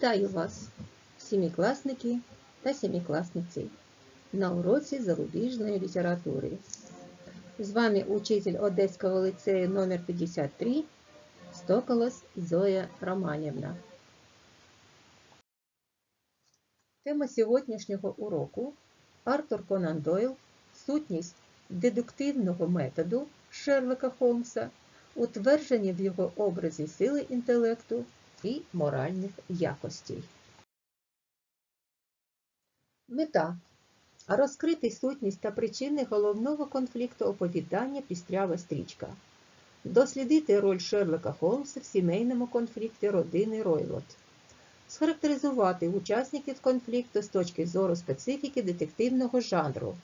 Вітаю вас, сімікласники та сімікласниці, на уроці зарубіжної літератури. З вами учитель Одеського ліцею номер 53 Стоколос Зоя Романівна. Тема сьогоднішнього уроку Артур Конан Дойл Сутність дедуктивного методу Шерлока Холмса, утверджені в його образі сили інтелекту і моральних якостей. Мета розкрити сутність та причини головного конфлікту оповідання Пістрява стрічка, дослідити роль Шерлока Холмса в сімейному конфлікті родини Ройлот, схарактеризувати учасників конфлікту з точки зору специфіки детективного жанру,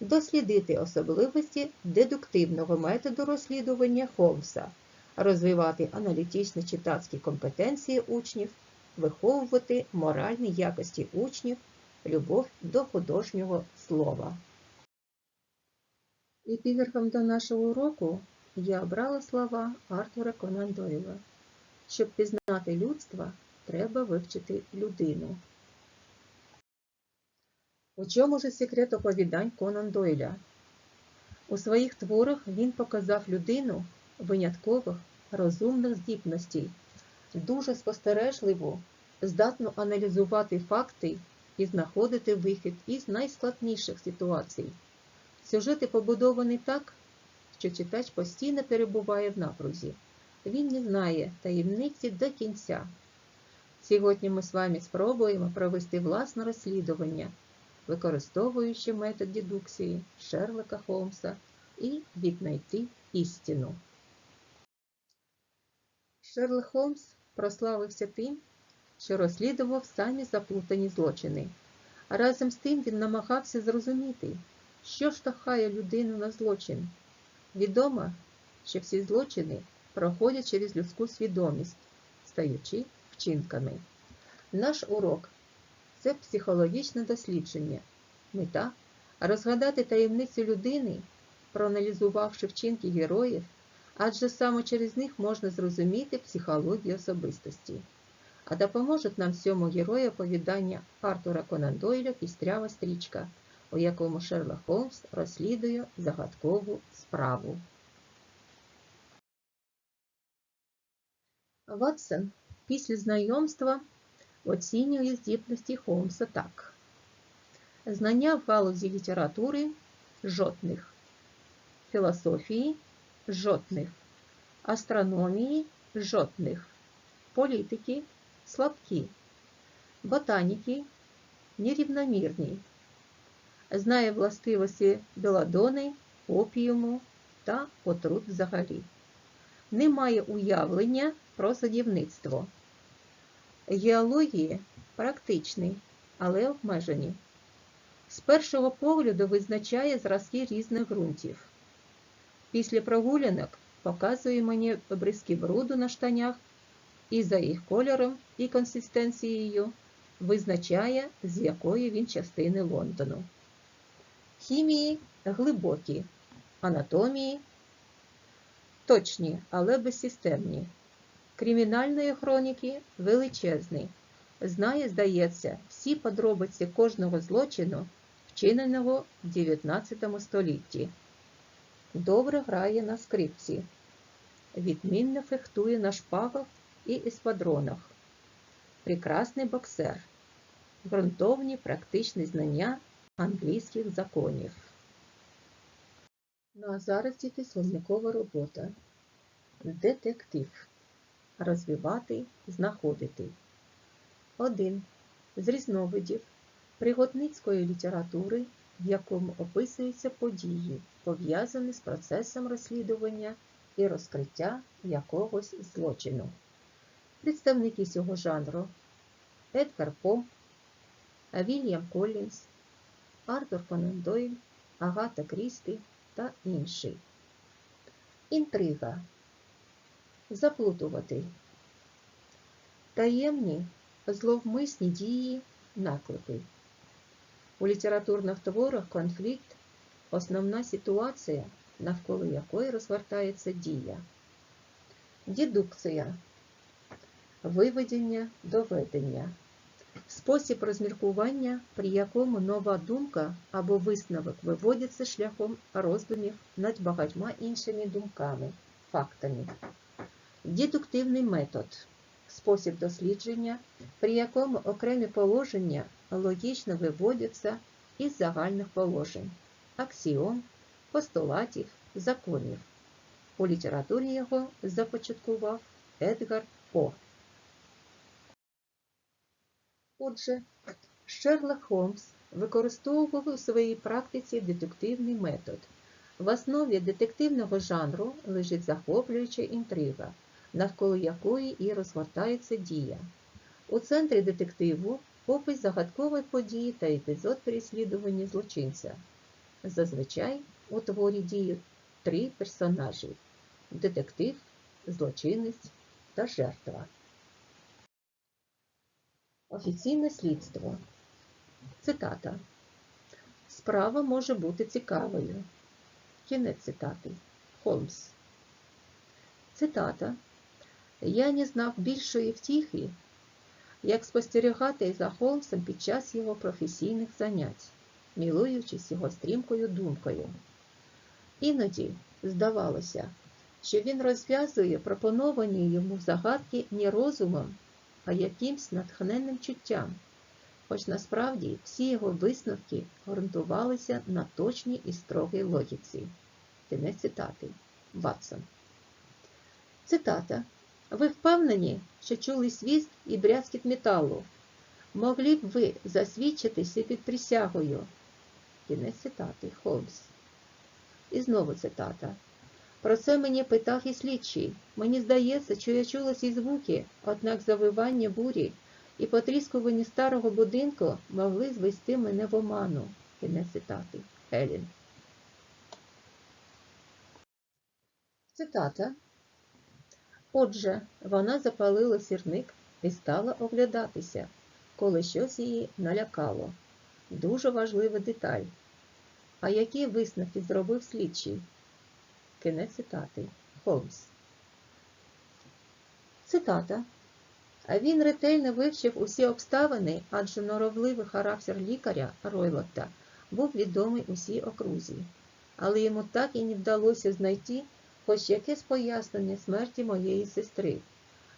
дослідити особливості дедуктивного методу розслідування Холмса розвивати аналітичні читацькі компетенції учнів, виховувати моральні якості учнів, любов до художнього слова. Епіграфом до нашого уроку я обрала слова Артура Конан Дойла. Щоб пізнати людство, треба вивчити людину. У чому ж секрет оповідань Конан Дойля? У своїх творах він показав людину виняткових розумних здібностей, дуже спостережливо, здатну аналізувати факти і знаходити вихід із найскладніших ситуацій. Сюжети побудовані так, що читач постійно перебуває в напрузі. Він не знає таємниці до кінця. Сьогодні ми з вами спробуємо провести власне розслідування, використовуючи метод дедукції Шерлока Холмса і віднайти істину. Шерлок Холмс прославився тим, що розслідував самі заплутані злочини. А разом з тим він намагався зрозуміти, що штовхає людину на злочин. Відомо, що всі злочини проходять через людську свідомість, стаючи вчинками. Наш урок це психологічне дослідження, мета розгадати таємницю людини, проаналізувавши вчинки героїв адже саме через них можна зрозуміти психологію особистості. А допоможуть нам цьому герою оповідання Артура Конан Дойля «Пістрява стрічка, у якому Шерлок Холмс розслідує загадкову справу. Ватсон після знайомства оцінює здібності Холмса так. Знання в галузі літератури жодних, філософії жодних, астрономії жодних, політики слабкі, ботаніки нерівномірні, знає властивості беладони, опіуму та отрут взагалі. Не має уявлення про садівництво. Геології практичні, але обмежені. З першого погляду визначає зразки різних ґрунтів. Після прогулянок показує мені бризки бруду на штанях і за їх кольором і консистенцією визначає, з якої він частини Лондону. Хімії глибокі, анатомії точні, але безсистемні. Кримінальної хроніки величезні. Знає, здається, всі подробиці кожного злочину, вчиненого в 19 столітті. Добре грає на скрипці, відмінно фехтує на шпагах і еспадронах. Прекрасний боксер, ґрунтовні практичні знання англійських законів. Ну а зараз діти словникова робота. Детектив. Розвивати, знаходити. 1. З різновидів пригодницької літератури в якому описуються події, пов'язані з процесом розслідування і розкриття якогось злочину. Представники цього жанру Едгар По, Вільям Коллінс, Артур Конан Дойль, Агата Крісті та інші. Інтрига. Заплутувати. Таємні зловмисні дії наклепи. У літературних творах конфлікт основна ситуація, навколо якої розвертається дія. Дедукція Виведення доведення. Спосіб розміркування, при якому нова думка або висновок виводиться шляхом роздумів над багатьма іншими думками, фактами. Дедуктивний метод спосіб дослідження, при якому окремі положення логічно виводяться із загальних положень, аксіом, постулатів, законів. У літературі його започаткував Едгар По. Отже, Шерлок Холмс використовував у своїй практиці детективний метод. В основі детективного жанру лежить захоплююча інтрига, навколо якої і розгортається дія. У центрі детективу опис загадкової події та епізод переслідування злочинця. Зазвичай у творі діють три персонажі детектив, злочинець та жертва. Офіційне слідство. Цитата. Справа може бути цікавою. Кінець цитати. Холмс. Цитата. Я не знав більшої втіхи, як спостерігати за Холмсом під час його професійних занять, мілуючись його стрімкою думкою. Іноді здавалося, що він розв'язує пропоновані йому загадки не розумом, а якимсь натхненним чуттям, хоч насправді всі його висновки ґрунтувалися на точній і строгій логіці. Кінець цитати. Ватсон. Цитата. Ви впевнені, що чули свіст і брязкіт металу? Могли б ви засвідчитися під присягою? Кінець цитати. Холмс. І знову цитата. Про це мені питав і слідчий. Мені здається, що я чула ці звуки, однак завивання бурі і потріскування старого будинку могли звести мене в оману. Кінець цитати. Елін. Цитата. Отже, вона запалила сірник і стала оглядатися, коли щось її налякало. Дуже важлива деталь. А які висновки зробив слідчий? Кінець цитати. Холмс. Цитата. А він ретельно вивчив усі обставини, адже норовливий характер лікаря Ройлотта був відомий усій окрузі, але йому так і не вдалося знайти хоч якесь пояснення смерті моєї сестри.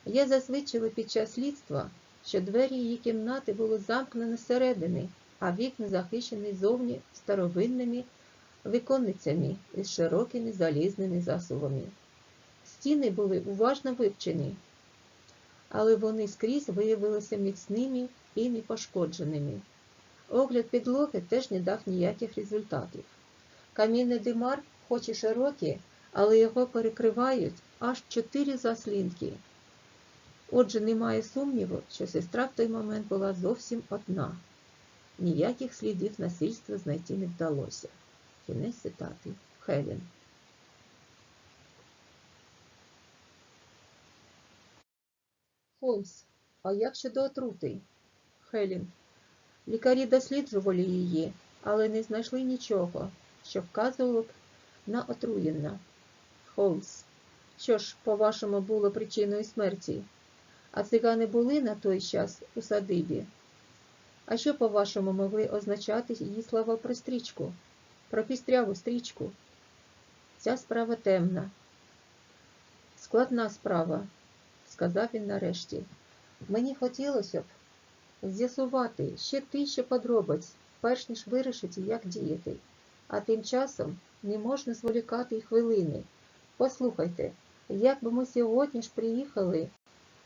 Я засвідчила під час слідства, що двері її кімнати були замкнені зсередини, а вікна захищені зовні старовинними віконницями із широкими залізними засувами. Стіни були уважно вивчені, але вони скрізь виявилися міцними і непошкодженими. Огляд підлоги теж не дав ніяких результатів. Камінний димар, хоч і широкий, але його перекривають аж чотири заслінки. Отже, немає сумніву, що сестра в той момент була зовсім одна. Ніяких слідів насильства знайти не вдалося. Кінець цитати. Хелен. Холмс. А як щодо отрути? Хелен. Лікарі досліджували її, але не знайшли нічого, що вказувало б на отруєнна. Холмс. Що ж, по-вашому, було причиною смерті? А цигани були на той час у садибі? А що, по-вашому, могли означати її слова про стрічку? Про пістряву стрічку? Ця справа темна. Складна справа, сказав він нарешті. Мені хотілося б з'ясувати ще тисячу подробиць, перш ніж вирішити, як діяти. А тим часом не можна зволікати й хвилини. Послухайте, як би ми сьогодні ж приїхали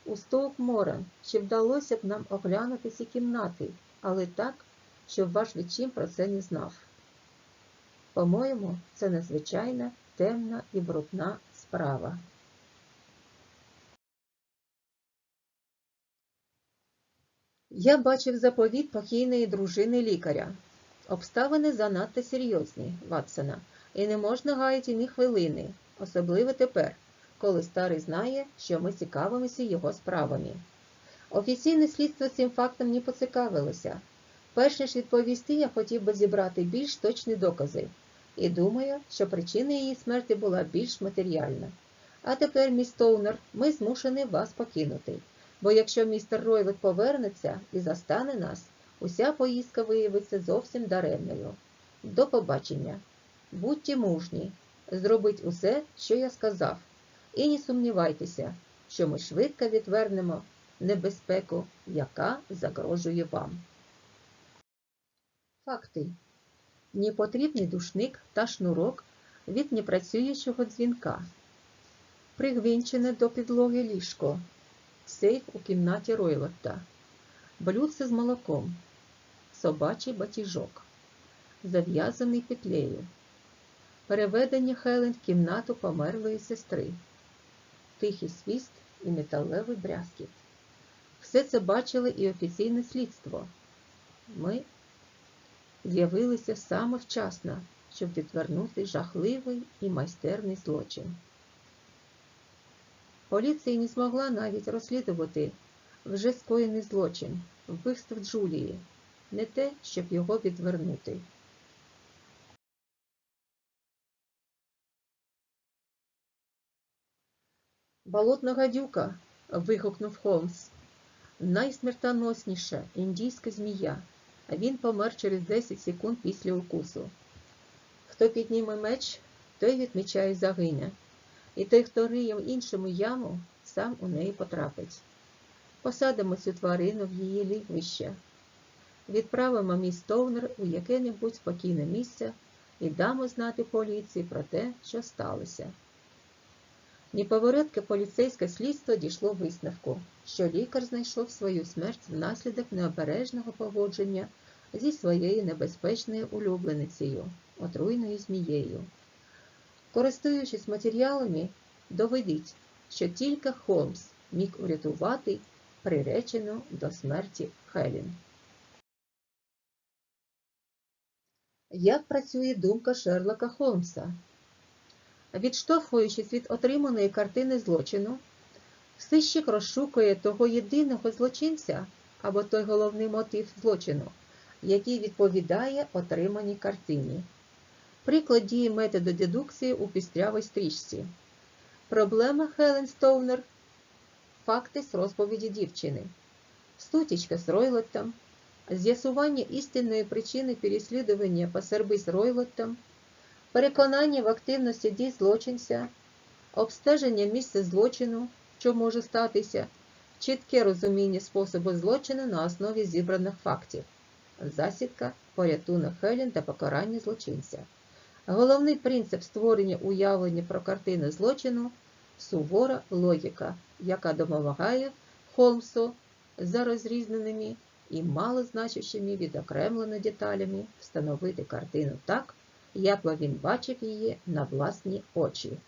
у Стоук-Моран, чи вдалося б нам оглянути ці кімнати, але так, щоб ваш відчим про це не знав. По-моєму, це надзвичайна, темна і брудна справа. Я бачив заповіт покійної дружини лікаря. Обставини занадто серйозні, Ватсона, і не можна гаяти ні хвилини, особливо тепер, коли старий знає, що ми цікавимося його справами. Офіційне слідство цим фактом не поцікавилося. Перш ніж відповісти, я хотів би зібрати більш точні докази, і думаю, що причина її смерті була більш матеріальна. А тепер, міс Тоунер, ми змушені вас покинути. Бо якщо містер Ройлет повернеться і застане нас, уся поїздка виявиться зовсім даремною. До побачення. Будьте мужні, зробіть усе, що я сказав, і не сумнівайтеся, що ми швидко відвернемо небезпеку, яка загрожує вам. Факти. Непотрібний душник та шнурок від непрацюючого дзвінка. Пригвінчене до підлоги ліжко. Сейф у кімнаті Ройлотта. Блюдце з молоком. Собачий батіжок. Зав'язаний петлею. Переведення Хелен в кімнату померлої сестри. Тихий свіст і металевий брязкіт. Все це бачили і офіційне слідство. Ми з'явилися саме вчасно, щоб відвернути жахливий і майстерний злочин. Поліція не змогла навіть розслідувати вже скоєний злочин, вбивство Джулії, не те, щоб його відвернути. Болотна гадюка. вигукнув Холмс. Найсмертоносніша індійська змія, він помер через 10 секунд після укусу. Хто підніме меч, той від меча і загине, і той, хто риє в іншому яму, сам у неї потрапить. Посадимо цю тварину в її лігвище, відправимо міс Товнер у яке-небудь спокійне місце і дамо знати поліції про те, що сталося. Неповоротке поліцейське слідство дійшло висновку, що лікар знайшов свою смерть внаслідок необережного поводження зі своєю небезпечною улюбленицею, отруйною змією. Користуючись матеріалами, доведіть, що тільки Холмс міг урятувати приречену до смерті Хелін. Як працює думка Шерлока Холмса? Відштовхуючись від отриманої картини злочину, сищик розшукує того єдиного злочинця або той головний мотив злочину, який відповідає отриманій картині. Приклад дії методу дедукції у пістрявій стрічці. Проблема Хелен Стоунер факти з розповіді дівчини, стутічка з Ройлоттом, з'ясування істинної причини переслідування посерби з Ройлоттом, переконання в активності дій злочинця, обстеження місця злочину, що може статися, чітке розуміння способу злочину на основі зібраних фактів, засідка, порятунок Хелін та покарання злочинця. Головний принцип створення уявлення про картину злочину сувора логіка, яка допомагає Холмсу за розрізненими і малозначущими відокремлено деталями встановити картину так, як він бачив її на власні очі.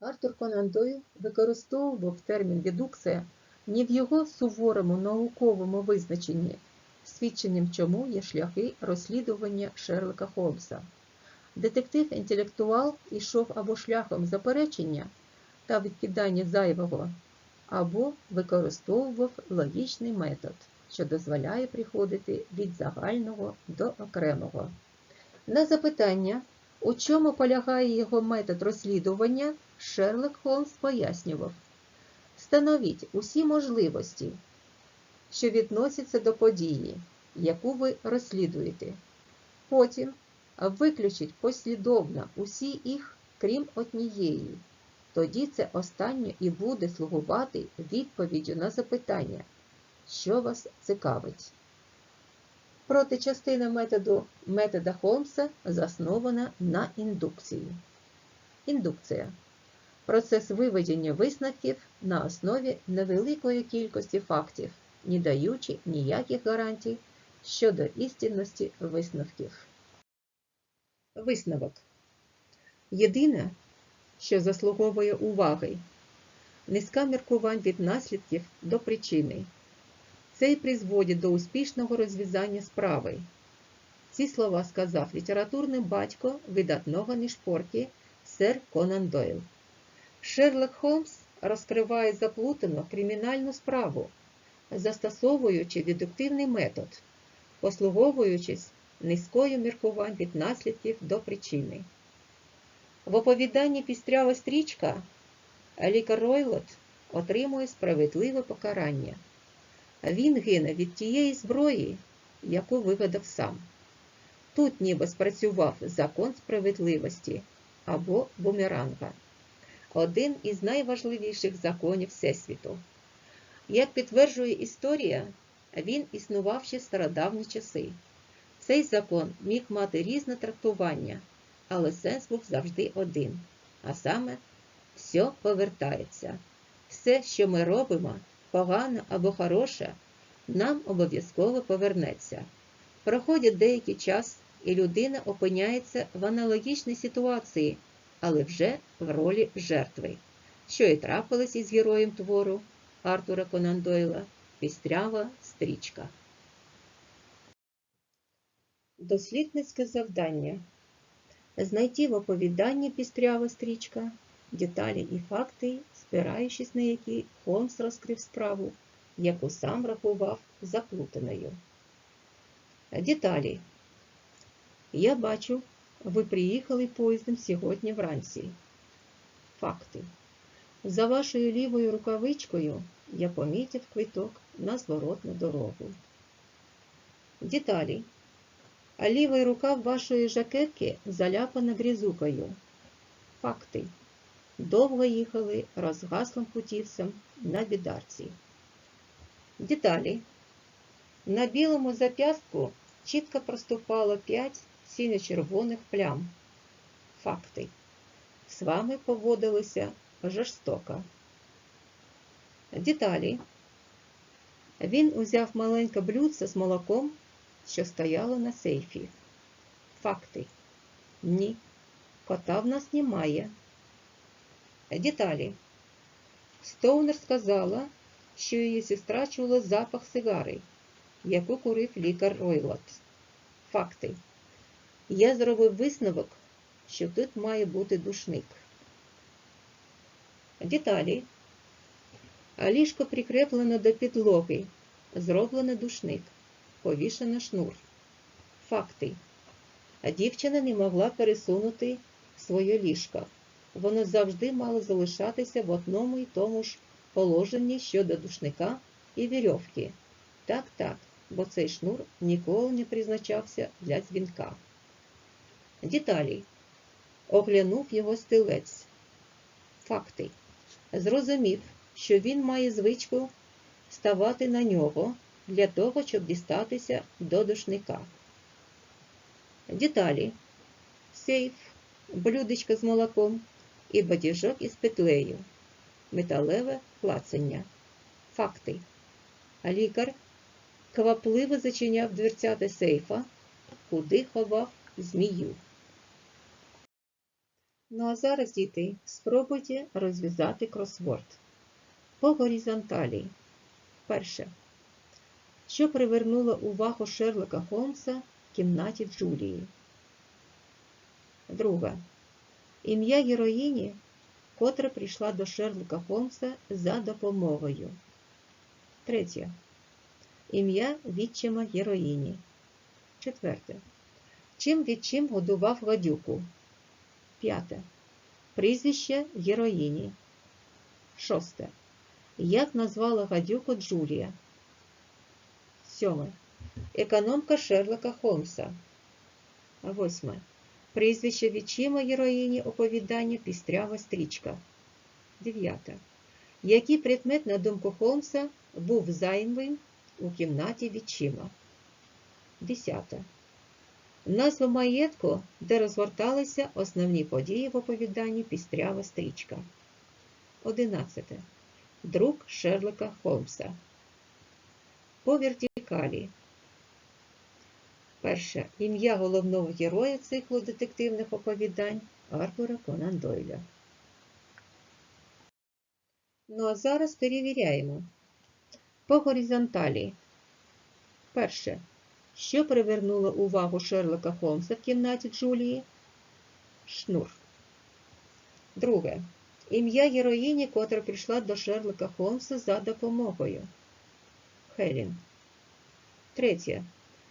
Артур Конан Дойл використовував термін дедукція не в його суворому науковому визначенні, свідченням чому є шляхи розслідування Шерлока Холмса. Детектив-інтелектуал йшов або шляхом заперечення та відкидання зайвого, або використовував логічний метод, що дозволяє приходити від загального до окремого. На запитання, у чому полягає його метод розслідування, Шерлок Холмс пояснював: Становіть усі можливості, що відносяться до події, яку ви розслідуєте. Потім виключить послідовно усі їх, крім однієї. Тоді це останнє і буде слугувати відповіддю на запитання, що вас цікавить. Проти частина методу метода Холмса заснована на індукції. Індукція процес виведення висновків на основі невеликої кількості фактів, не даючи ніяких гарантій щодо істинності висновків. Висновок. Єдине, що заслуговує уваги, низка міркувань від наслідків до причини. Це й призводить до успішного розв'язання справи. Ці слова сказав літературний батько видатного нишпорки сер Конан Дойл. Шерлок Холмс розкриває заплутану кримінальну справу, застосовуючи дедуктивний метод, послуговуючись низькою міркувань від наслідків до причини. В оповіданні пістрява стрічка лікар Ройлот отримує справедливе покарання. Він гине від тієї зброї, яку вигадав сам. Тут ніби спрацював закон справедливості або бумеранга, один із найважливіших законів Всесвіту. Як підтверджує історія, він існував ще стародавні часи. Цей закон міг мати різне трактування, але сенс був завжди один. А саме, все повертається. Все, що ми робимо, погано або хороше, нам обов'язково повернеться. Проходить деякий час, і людина опиняється в аналогічній ситуації, але вже в ролі жертви, що і трапилось із героєм твору Артура Конан Дойла Пістрява стрічка. Дослідницьке завдання. Знайти в оповіданні Пістрява стрічка деталі і факти, спираючись на які Холмс розкрив справу, яку сам рахував заплутаною. Деталі. Я бачу, ви приїхали поїздом сьогодні вранці. Факти. За вашою лівою рукавичкою я помітив квиток на зворотну дорогу. Деталі. А лівий рукав вашої жакетки заляпана грізукою. Факти. Довго їхали розгаслим путівцем на бідарці. Деталі. На білому зап'ястку чітко проступало 5 синьо-червоних плям. Факти. З вами поводилися жорстоко. Деталі. Він узяв маленьке блюдце з молоком, що стояло на сейфі. Факти. Ні. Кота в нас немає. Деталі. Стоунер сказала, що її сестра чула запах сигари, яку курив лікар Ройлот. Факти. Я зробив висновок, що тут має бути душник. Деталі. Ліжко прикреплено до підлоги. Зроблено душник. Повішено шнур. Факти. Дівчина не могла пересунути своє ліжко. Воно завжди мало залишатися в одному і тому ж положенні щодо душника і вірьовки. Так, так, бо цей шнур ніколи не призначався для дзвінка. Деталі. Оглянув його стилець. Факти. Зрозумів, що він має звичку ставати на нього для того, щоб дістатися до душника. Деталі. Сейф, блюдечко з молоком і батіжок із петлею. Металеве клацання. Факти. А лікар квапливо зачиняв дверцята сейфа, куди ховав змію. Ну а зараз, діти, спробуйте розв'язати кросворд. По горизонталі. Перше. Що привернуло увагу Шерлока Холмса в кімнаті Джулії? Друге. Ім'я героїні, котра прийшла до Шерлока Холмса за допомогою. Третє. Ім'я відчима героїні. Четверте. Чим відчим годував гадюку? П'яте. Прізвище героїні. Шосте. Як назвала гадюку Джулія? Сьоме. Економка Шерлока Холмса. Восьме. Прізвище відчима героїні оповідання Пістрява стрічка. Дев'яте. Який предмет, на думку Холмса, був зайвим у кімнаті відчима? Десяте. Назва маєтку, де розгорталися основні події в оповіданні Пістрява стрічка. 11. Друг Шерлока Холмса. По вертикалі. Перше. Ім'я головного героя циклу детективних оповідань Артура Конан Дойля. Ну а зараз перевіряємо. По горизонталі. Перше. Що привернуло увагу Шерлока Холмса в кімнаті Джулії? Шнур. Друге. Ім'я героїні, котра прийшла до Шерлока Холмса за допомогою. Хелін. Третє.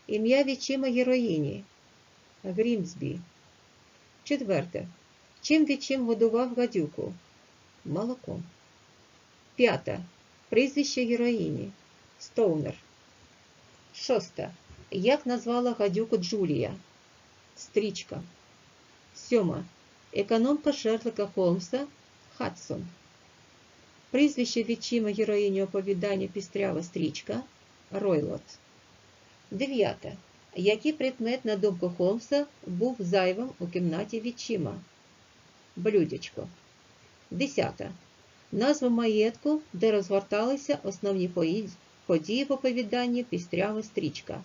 Ім'я відчима героїні. Грімсбі. Четверте. Чим відчим годував гадюку? Молоком. П'ята. Прізвище героїні. Стоунер. Шоста. Як назвала гадюку Джулія? Стрічка. Сьома. Економка Шерлока Холмса Хадсон. Прізвище відчима героїні оповідання Пістрява стрічка Ройлот. Дев'яте. Який предмет, на думку Холмса, був зайвим у кімнаті відчима? Блюдечко. Десята. Назва маєтку, де розгорталися основні події в оповіданні Пістрява стрічка.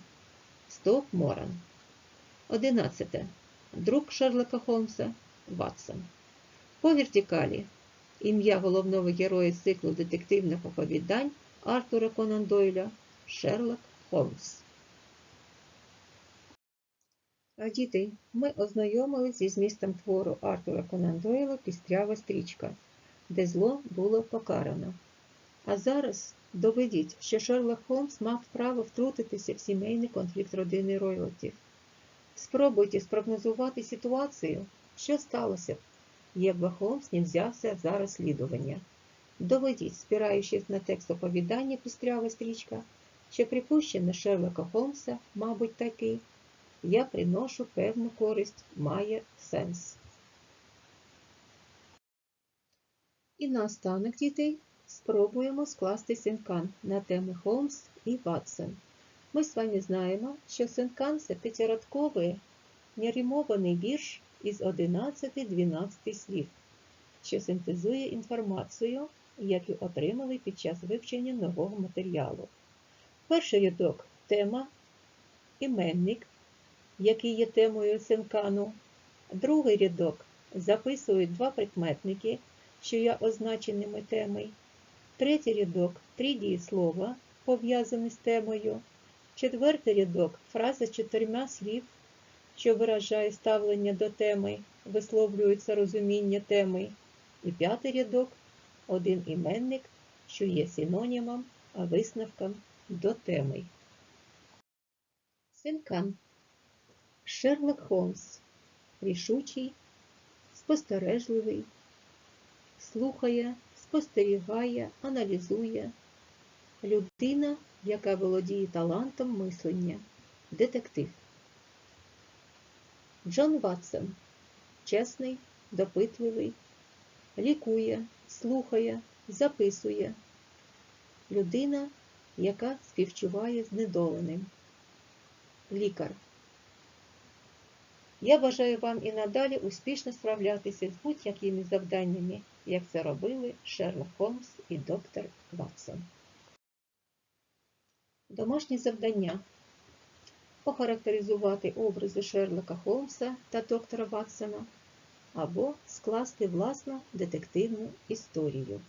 Стоп Моран. Одинадцяте. Друг Шерлока Холмса Ватсон. По вертикалі. Ім'я головного героя циклу детективних оповідань Артура Конан Дойля Шерлок Холмс. Діти, ми ознайомились зі змістом твору Артура Конан Дойла Пістрява стрічка, де зло було покарано. А зараз доведіть, що Шерлок Холмс мав право втрутитися в сімейний конфлікт родини Ройлотів. Спробуйте спрогнозувати ситуацію, що сталося б, якби Холмс не взявся за розслідування. Доведіть, спираючись на текст оповідання Пістрява стрічка, що припущення Шерлока Холмса, мабуть, такий, я приношу певну користь, має сенс. І наостанок, дітей, спробуємо скласти синкан на теми Холмс і Ватсон. Ми з вами знаємо, що синкан це п'ятирядковий неримований вірш із 11-12 слів, що синтезує інформацію, яку отримали під час вивчення нового матеріалу. Перший рядок тема, іменник, який є темою синкану. Другий рядок записують два прикметники, що є означеними темою. Третій рядок три дієслова, пов'язані з темою. Четвертий рядок фраза з чотирма слів, що виражає ставлення до теми, висловлюється розуміння теми. І п'ятий рядок один іменник, що є синонімом, а висновком до теми. Синкан. Шерлок Холмс. Рішучий, спостережливий, слухає, спостерігає, аналізує. Людина, яка володіє талантом мислення. Детектив. Джон Ватсон. Чесний, допитливий, лікує, слухає, записує. Людина, яка співчуває знедоленим. Лікар. Я бажаю вам і надалі успішно справлятися з будь-якими завданнями, як це робили Шерлок Холмс і доктор Ватсон. Домашні завдання. Охарактеризувати образи Шерлока Холмса та доктора Ватсона або скласти власну детективну історію.